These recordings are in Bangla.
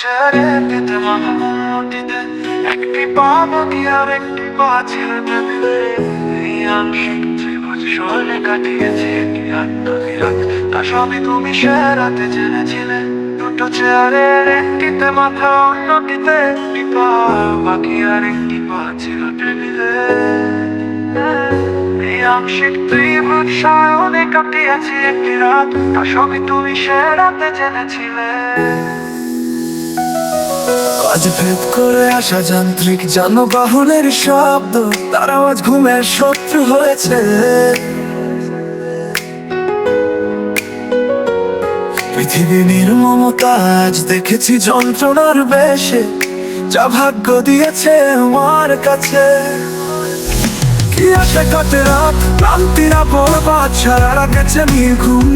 চেয়ারে পেতে মাটিতে একটি পা বাকি আর একটি পা ছেড়ে দেবে আংশিক ত্রিভুজ শৈলে কাটিয়েছে তা সবই তুমি সে রাতে জেনেছিলে। দুটো চেয়ারের একটিতে মাথা, অন্যটিতে একটি পা। বাকি আর একটি পা ছিল টেবিলে আংশিক ত্রিভুজ সায়নে কাটিয়েছি একটি রাত। তা সবই তুমি সে রাতে জেনেছিলে। আজ ভেদ করে আসা যান্ত্রিক যানবাহনের শব্দ, তার আওয়াজ ঘুমের শত্রু হয়েছে। পৃথিবী নির্মমতা, আজ দেখেছি যন্ত্রণার বেশে, যা ভাগ্য দিয়েছে আমার কাছে। কি আসে কাটে রাত, ক্লান্তিরা বরবাদ ছাড়া গেছে নির্ঘুম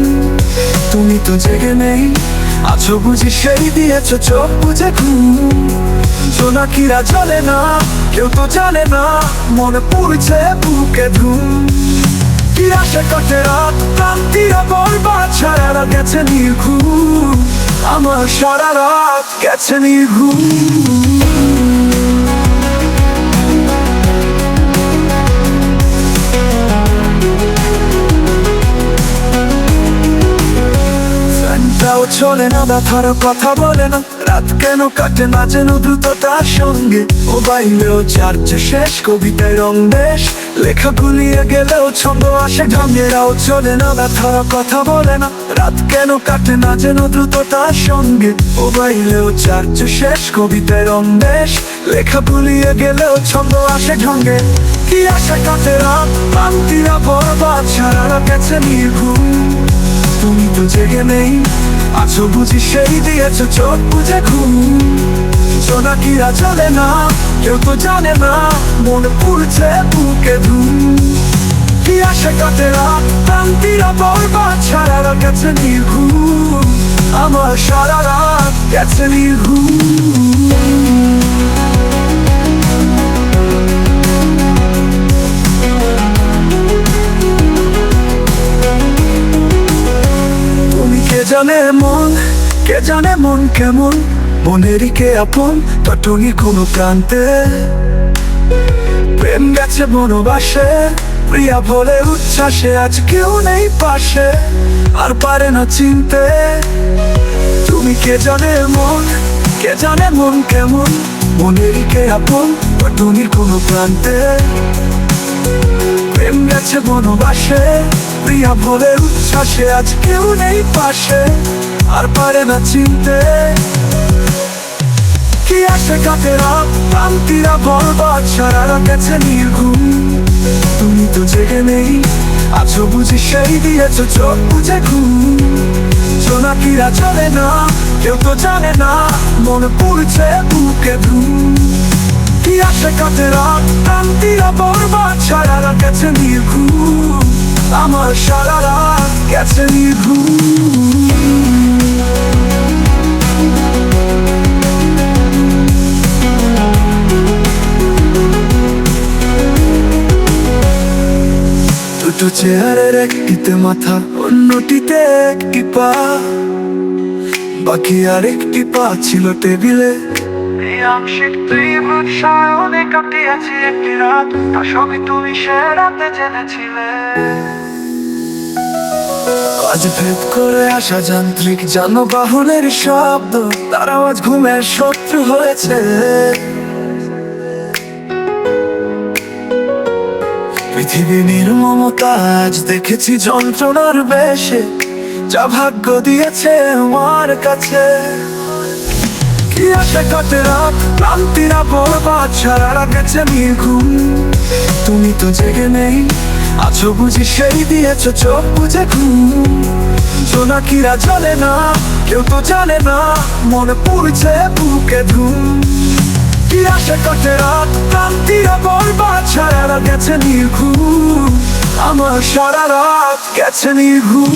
তুমি তো জেগে নেই আছো বুঝি সেই দিয়েছ চোখ বুঝে জোনাকিরা চলে না, কেউ তো জানে না, মনে পড়ছে বুকে ধুম। রাত ছাড়া গেছে আমার সারা রাত গেছে নির্ঘুম। চলে না, ব্যথার কথা বলে না। রাত কেন কাটে না যেন দ্রুত তার সঙ্গে। ও বাইলেও চার্চে শেষ, কবিতায় রং দেশ লেখা গুলিয়ে গেলেও ছন্দ আসে ঢঙ্গেরাও চলে না, ব্যথার কথা বলে না। রাত কেন কাটে না যেন দ্রুত তার সঙ্গে। ও বাইলেও চার্চে শেষ, কবিতায় রং দেশ লেখা গুলিয়ে গেলেও ছন্দ আসে ঢঙ্গে কি আশা কাটে রাত? ক্লান্তিরা বরবাদ সারা গেছে নির্ঘুম তুমি তো জেগে নেই। আছো বুঝি সেই দিয়েছ চোখ বুঝে ঘুম। জোনাকিরা চলে না, কেউ তো জানে না, মন পুড়ছে বুকে ধুম। কি আসে কাটে রাত, ক্লান্তিরা বরবাদ সারা গেছে নির্ঘুম। আমার সারা রাত গেছে নির্ঘুম। জানে মন, কে জানে মন কেমন? মনেরই কে আপন টটনি কোনো প্রান্তে। প্রেম গেছে বনবাসে, প্রিয়া বলে উচ্ছ্বাসে, আজ কেউ নেই পাশে, আর পারে না চিনতে। তুমি কে জানে মন, কে জানে মন কেমন? মনেরই কে আপন টটনির কোনো প্রান্তে। প্রেম গেছে বনবাসে প্রিয়া বলে উচ্ছ্বাসে আজ কেউ নেই পাশে, আর পারে না চিনতে। কি আসে কাটে রাত ক্লান্তিরা বরবাদ সারা গেছে নির্ঘুম তুমি তো জেগে নেই, আছো বুঝি সেই দিয়েছ চোখ বুঝে ঘুম। জোনাকিরা চলে না, কেউ তো জানে না, মনে পড়ছে বুকে ধুম কি আসে কাটে রাত ক্লান্তিরা বরবাদ সারা গেছে নির্ঘুম আমার সারা রাত গেছে দুটো চেয়ারের একটিতে মাথা, অন্যটিতে একটি পা। বাকি আর একটি পা ছিল টেবিলে। কাটিয়েছি একটি রাত। তা সবই তুমি সে রাতে জেনেছিলে। আজ ভেদ করে আসা যান্ত্রিক যানবাহনের শব্দ, তার আওয়াজ ঘুমের শত্রু হয়েছে। পৃথিবী নির্মমতা, আজ দেখেছি যন্ত্রণার বেশে, যা ভাগ্য দিয়েছে আমার কাছে। কি আসে কাটে রাত ক্লান্তিরা বরবাদ সারা গেছে নির্ঘুম তুমি তো জেগে নেই, আছো বুঝি সেই দিয়েছ চোখ বুঝে ঘুম। জোনাকিরা চলে না, কেউ তো জানে না, মনে পড়ছে বুকে ধুম। কি আসে কাটে রাত ক্লান্তিরা বরবাদ সারা গেছে নির্ঘুম আমার সারা রাত গেছে নির্ঘুম